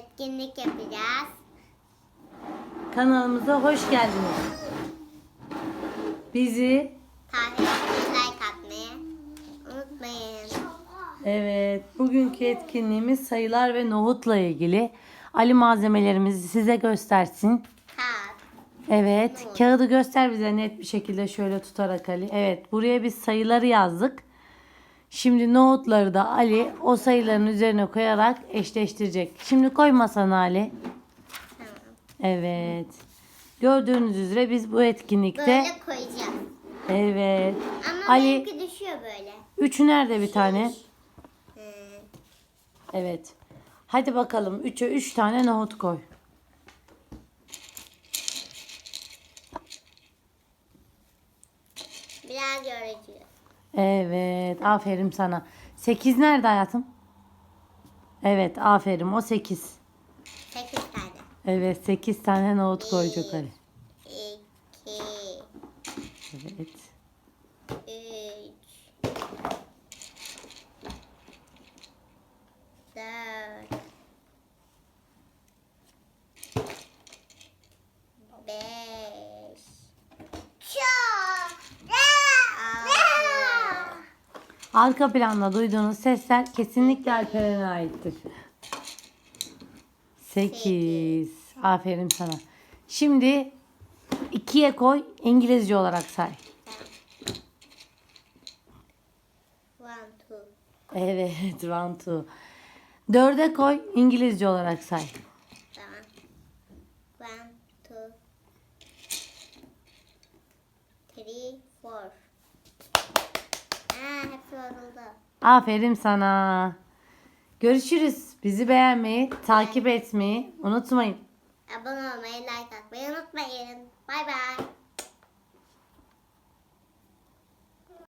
etkinlik yapacağız. Kanalımıza hoş geldiniz. Bizi Takip etmeyi, like atmayı unutmayın. evet bugünkü etkinliğimiz sayılar ve nohutla ilgili. Ali malzemelerimizi size göstersin. Kağıt. Evet, kağıdı göster bize net bir şekilde şöyle tutarak Ali. Evet, buraya biz sayıları yazdık. Şimdi nohutları da Ali o sayıların üzerine koyarak eşleştirecek. Şimdi koy masana Ali. Tamam. Evet. Gördüğünüz üzere biz bu etkinlikte Böyle koyacağım. evet. Ama Ali benimki düşüyor böyle. üçü nerede bir tane? Evet. Hadi bakalım 3'e 3 tane nohut koy. biraz yorucu. Evet, aferin sana. 8 nerede hayatım? Evet, aferin. O 8. 8 tane. Evet, 8 tane nohut koyacak Ali. 2, Evet. Arka planda duyduğunuz sesler kesinlikle Alperen'e aittir. 8. Aferin sana. Şimdi 2'ye koy, İngilizce olarak say. One, two, Evet, one, two. 4'e koy, İngilizce olarak say. One, two, three, four. Yoruldu. Aferin sana. Görüşürüz. Bizi beğenmeyi, takip etmeyi unutmayın. Abone olmayı, like atmayı unutmayın. Bay bay.